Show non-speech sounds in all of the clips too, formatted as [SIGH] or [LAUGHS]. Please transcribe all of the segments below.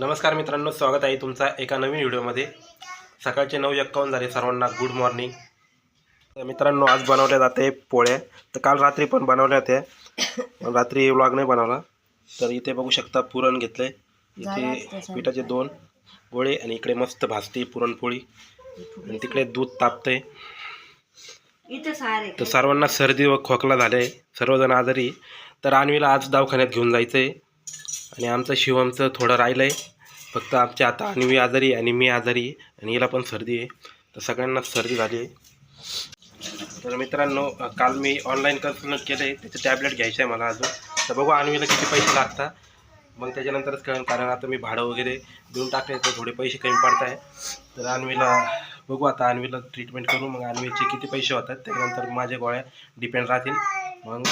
नमस्कार मित्रांनो स्वागत आहे तुमचा एका नवीन व्हिडिओमध्ये. सकाळचे नऊ एक्कावन्न झाले सर्वांना गुड मॉर्निंग तर मित्रांनो आज बनवल्या जाते पोळ्या. तर काल रात्री पण बनवल्या होत्या. पण रात्री व्लॉग नाही बनवला. तर इथे बघू शकता पुरण घेतलंय. इथे पिठाचे दोन गोळे आणि इकडे मस्त भाजते पुरणपोळी. आणि तिकडे दूध सारे. तर सर्वांना सर्दी व खोकला झाले आहे सर्वजण आजारी. तर आणवीला आज दवाखान्यात घेऊन जायचं आहे आणि आमचं शिवमचं थोडं राहिलं आहे फक्त आमच्या आता आणवी आजारी आहे आणि मी आजारी आहे आणि हिला पण सर्दी आहे. तर सगळ्यांना सर्दी झाली आहे. तर मित्रांनो काल मी ऑनलाईन कन्सल्ट केलं आहे त्याचं टॅबलेट घ्यायचं आहे मला अजून. तर बघू आणवीला किती पैसे लागतात. मग त्याच्यानंतरच कळेल कारण आता मी भाडं वगैरे देऊन टाकले तर थोडे पैसे कमी पडत आहे तर आणवीला बघू आता आणवीला ट्रीटमेंट करू. मग आणवीचे किती पैसे होतात त्यानंतर माझ्या गोळ्या डिपेंड राहतील. मग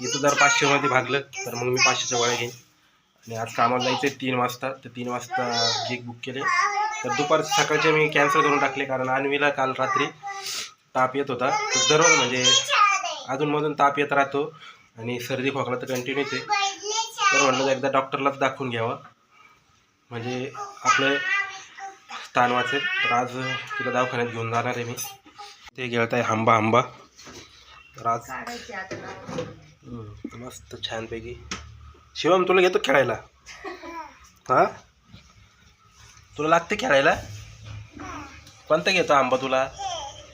इथं जर पाचशेमध्ये भागलं तर मग मी पाचशेच्या गोळ्या घेईन. आणि आज कामाला जायचं आहे तीन वाजता. तर तीन वाजता केक बुक केले. तर दुपार सकाळचे मी कॅन्सल करून टाकले कारण आणवीला काल रात्री ताप येत होता. तर दररोज म्हणजे अधूनमधून ताप येत राहतो आणि सर्दी खोकला तर कंटिन्यूच आहे तर म्हणलं एकदा डॉक्टरलाच दाखवून घ्यावं. म्हणजे आपलं स्थान वाचेल. तर आज तिला दवाखान्यात घेऊन जाणार आहे मी. ते घेत आहे आंबा आंबा तर आज मस्त छानपैकी शिवम तुला घेतो खेळायला. हा? तुला लागते खेळायला? कोणता घेतो आंबा तुला?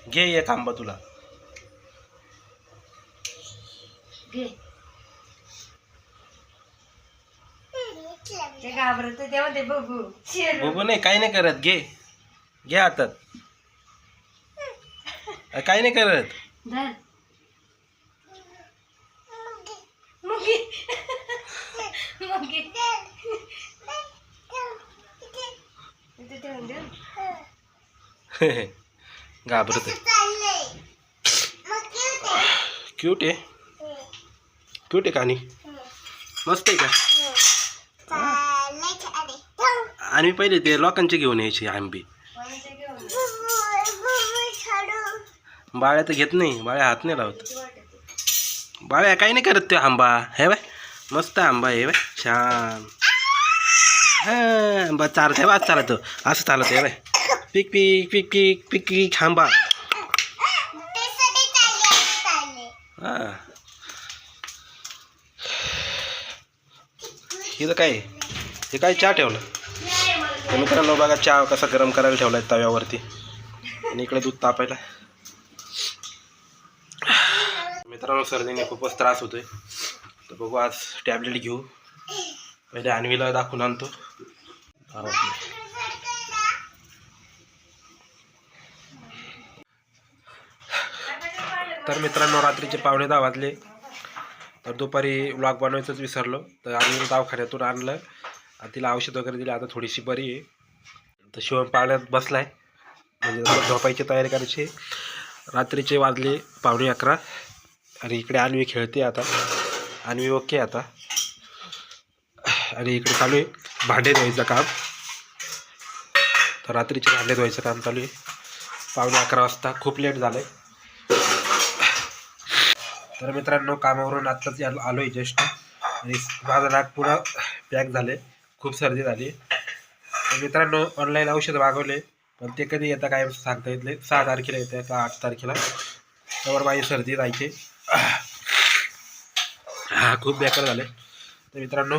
घे एक आंबा तुला. घे. ते घाबरत तेव्हा ते बघू. नाही काही नाही करत. घे. घे हातात. अ, काही नाही करत. मुगी मुगी इथे ठेवून देऊ [LAUGHS] घाबरत क्यूट आहे. क्यूट आहे? कानी मस्त आहे का? आणि पहिले ते लोकांचे घेऊन यायचे आंबे. बाळ्या तर घेत नाही. बाळ्या हात नाही लावत? बाळ्या काही नाही करत ते आंबा. हे बाय. मस्त आंबा आहे बाय. छान. हां बा चालत आहे बा चालत असं चालत आहे बाय पिक पिक पिक पिक पिक पिक आंबा हां. इथं काय हे काय चहा ठेवलं? तर मित्रांनो बघा चहा कसा गरम करायला ठेवला आहे तव्यावरती. आणि इकडे दूध तापायला. मित्रांनो सर्दीने खूपच त्रास होतोय. तर बघू आज टॅबलेट घेऊ. पहिले आणवीला दाखवून आणतो. तर मित्रांनो रात्रीचे पावणे दहा वाजले. तर दुपारी व्लॉग बनवायचंच विसरलो. तर आणवीला दवाखान्यातून आणलं. आणि तिला औषध वगैरे दिली. आता थोडीशी बरी आहे. तर शिवम बसला बसलाय. म्हणजे झोपायची तयारी करायची रात्रीचे वाजले पावणे अकरा. आणि इकडे आणवी खेळते आता. आणवी ओके आता. आणि इकडे चालू आहे. भांडे धुवायचं काम. तर रात्रीचे भांडे धुवायचं काम चालू आहे. पावणे अकरा वाजता खूप लेट झालं आहे तर मित्रांनो कामावरून आत्ताच आलो आहे जस्ट आणि माझं नाक पुन्हा पॅक झाले खूप सर्दी झाली मित्रांनो ऑनलाईन औषध मागवले. पण ते कधी येतं काय सांगता येत नाही. सहा तारखेला येतं का आठ तारखेला. त्यावर माझी सर्दी जायची. हा खूप बेकार झाले तर मित्रांनो